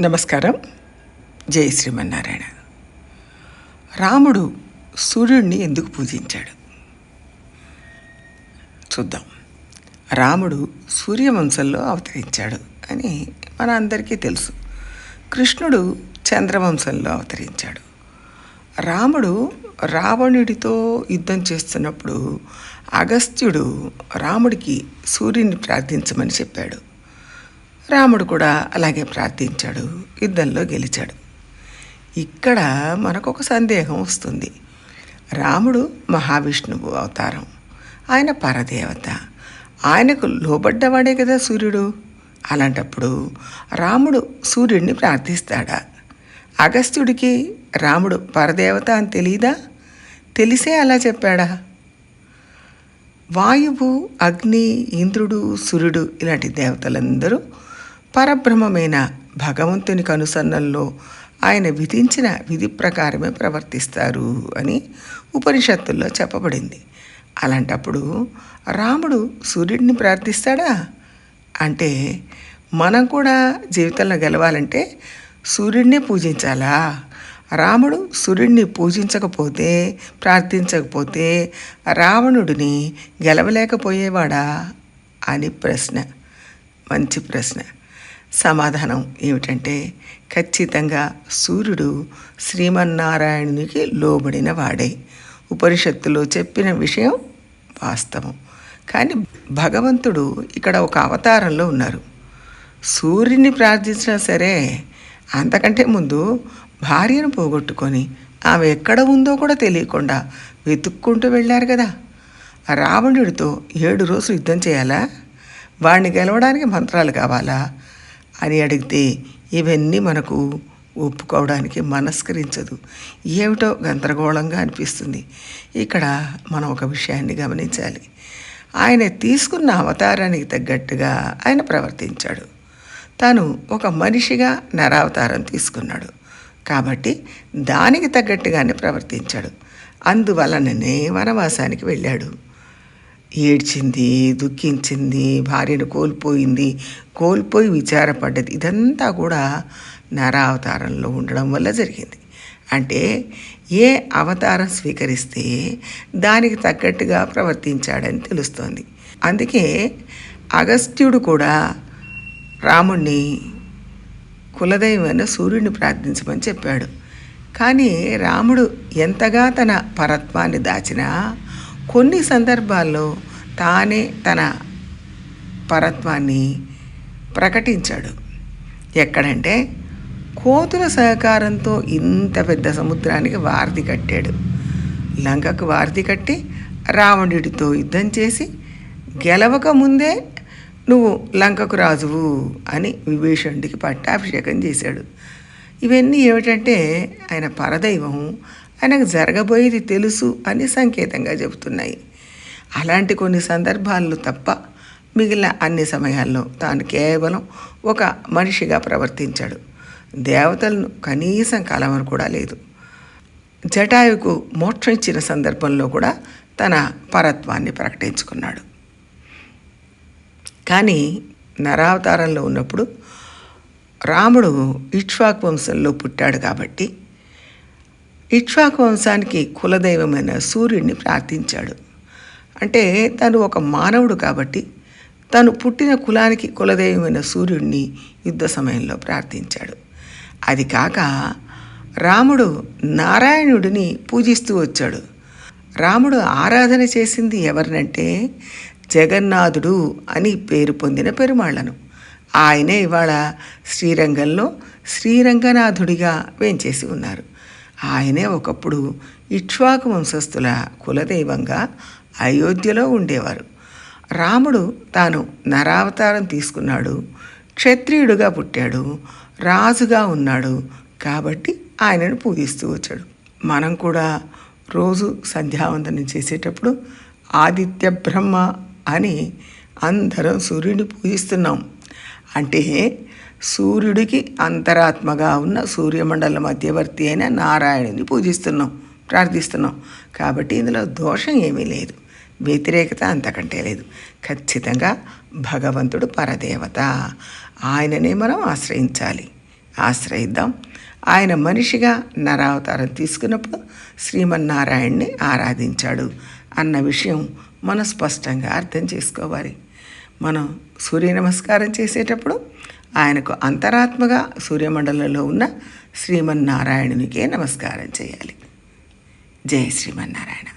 నమస్కారం. జై శ్రీమన్నారాయణ. రాముడు సూర్యుడిని ఎందుకు పూజించాడు? చూద్దాం. రాముడు సూర్యవంశంలో అవతరించాడు అని మన అందరికీ తెలుసు. కృష్ణుడు చంద్రవంశంలో అవతరించాడు. రాముడు రావణుడితో యుద్ధం చేస్తున్నప్పుడు అగస్త్యుడు రాముడికి సూర్యుని ప్రార్థించమని చెప్పాడు. రాముడు కూడా అలాగే ప్రార్థించాడు. యుద్ధంలో గెలిచాడు. ఇక్కడ మనకు ఒక సందేహం వస్తుంది. రాముడు మహావిష్ణువు అవతారం. ఆయన పరదేవత. ఆయనకు లోబడ్డవాడే కదా సూర్యుడు. అలాంటప్పుడు రాముడు సూర్యుడిని ప్రార్థిస్తాడా? అగస్త్యుడికి రాముడు పరదేవత అని తెలియదా తెలిసే అలా చెప్పాడా? వాయువు అగ్ని ఇంద్రుడు సూర్యుడు ఇలాంటి దేవతలందరూ పరబ్రహ్మమైన భగవంతుని కనుసన్నల్లో ఆయన విధించిన విధి ప్రకారమే ప్రవర్తిస్తారు అని ఉపనిషత్తుల్లో చెప్పబడింది. అలాంటప్పుడు రాముడు సూర్యుడిని ప్రార్థిస్తాడా? అంటే మనం కూడా జీవితంలో గెలవాలంటే సూర్యుడిని పూజించాలా? రాముడు సూర్యుడిని పూజించకపోతే ప్రార్థించకపోతే రావణుడిని గెలవలేకపోయేవాడా? అని ప్రశ్న. మంచి ప్రశ్న. సమాధానం ఏమిటంటే ఖచ్చితంగా సూర్యుడు శ్రీమన్నారాయణునికి లోబడిన వాడే. ఉపనిషత్తులో చెప్పిన విషయం వాస్తవం. కానీ భగవంతుడు ఇక్కడ ఒక అవతారంలో ఉన్నారు. సూర్యుని ప్రార్థించినా సరే అంతకంటే ముందు భార్యను పోగొట్టుకొని ఆమె ఎక్కడ ఉందో కూడా తెలియకుండా వెతుక్కుంటూ వెళ్ళారు కదా. రావణుడితో ఏడు రోజులు యుద్ధం చేయాలా? వాడిని గెలవడానికి మంత్రాలు కావాలా? అని అడిగితే ఇవన్నీ మనకు ఒప్పుకోవడానికి మనస్కరించదు. ఏమిటో గందరగోళంగా అనిపిస్తుంది. ఇక్కడ మనం ఒక విషయాన్ని గమనించాలి. ఆయన తీసుకున్న అవతారానికి తగ్గట్టుగా ఆయన ప్రవర్తించాడు. తాను ఒక మనిషిగా నరావతారం తీసుకున్నాడు. కాబట్టి దానికి తగ్గట్టుగానే ప్రవర్తించాడు. అందువలననే వనవాసానికి వెళ్ళాడు. ఏడ్చింది దుఃఖించింది భార్యను కోల్పోయింది కోల్పోయి విచారపడ్డది. ఇదంతా కూడా నరావతారంలో ఉండడం వల్ల జరిగింది. అంటే ఏ అవతారం స్వీకరిస్తే దానికి తగ్గట్టుగా ప్రవర్తించాడని తెలుస్తోంది. అందుకే అగస్త్యుడు కూడా రాముణ్ణి కులదైవమైన సూర్యుడిని ప్రార్థించమని చెప్పాడు. కానీ రాముడు ఎంతగా తన పరత్వాన్ని దాచినా కొన్ని సందర్భాల్లో తానే తన పరత్వాన్ని ప్రకటించాడు. ఎక్కడంటే కోతుల సహకారంతో ఇంత పెద్ద సముద్రానికి వారధి కట్టాడు. లంకకు వారధి కట్టి రావణుడితో యుద్ధం చేసి గెలవక ముందే నువ్వు లంకకు రాజువు అని విభీషణుడికి పట్టాభిషేకం చేశాడు. ఇవన్నీ ఏమిటంటే ఆయన పరదైవం ఆయనకు జరగబోయేది తెలుసు అని సంకేతంగా చెబుతున్నాయి. అలాంటి కొన్ని సందర్భాల్లో తప్ప మిగిలిన అన్ని సమయాల్లో తాను కేవలం ఒక మనిషిగా ప్రవర్తించాడు. దేవతలను కనీసం కలవను కూడా లేదు. జటాయుకు మోక్షం ఇచ్చిన సందర్భంలో కూడా తన పరత్వాన్ని ప్రకటించుకున్నాడు. కానీ నరావతారంలో ఉన్నప్పుడు రాముడు ఇక్ష్వాకు వంశంలో పుట్టాడు కాబట్టి ఇక్ష్వాకు వంశానికి కులదైవమైన సూర్యుడిని ప్రార్థించాడు. అంటే తను ఒక మానవుడు కాబట్టి తను పుట్టిన కులానికి కులదైవమైన సూర్యుడిని యుద్ధ సమయంలో ప్రార్థించాడు. అది కాక రాముడు నారాయణుడిని పూజిస్తూ వచ్చాడు. రాముడు ఆరాధన చేసింది ఎవరినంటే జగన్నాథుడు అని పేరు పొందిన పెరుమాళ్ళను. ఆయనే ఇవాళ శ్రీరంగంలో శ్రీరంగనాథుడిగా వేంచేసి ఉన్నారు. ఆయనే ఒకప్పుడు ఇక్ష్వాకు వంశస్థుల కులదైవంగా అయోధ్యలో ఉండేవారు. రాముడు తాను నరావతారం తీసుకున్నాడు క్షత్రియుడుగా పుట్టాడు రాజుగా ఉన్నాడు కాబట్టి ఆయనను పూజిస్తూ వచ్చాడు. మనం కూడా రోజు సంధ్యావందనం చేసేటప్పుడు ఆదిత్య బ్రహ్మ అని అందరం సూర్యుడిని పూజిస్తున్నాం. అంటే సూర్యుడికి అంతరాత్మగా ఉన్న సూర్యమండల మధ్యవర్తి అయిన నారాయణుని పూజిస్తున్నాం ప్రార్థిస్తున్నాం. కాబట్టి ఇందులో దోషం ఏమీ లేదు. వ్యతిరేకత అంతకంటే లేదు. ఖచ్చితంగా భగవంతుడు పరదేవత. ఆయననే మనం ఆశ్రయించాలి. ఆశ్రయిద్దాం. ఆయన మనిషిగా నరావతారం తీసుకున్నప్పుడు శ్రీమన్నారాయణ్ణి ఆరాధించాడు అన్న విషయం మనం స్పష్టంగా అర్థం చేసుకోవాలి. మనం సూర్య నమస్కారం చేసేటప్పుడు ఆయనకు అంతరాత్మగా సూర్యమండలంలో ఉన్న శ్రీమన్నారాయణునికే నమస్కారం చేయాలి. జయ శ్రీమన్నారాయణ.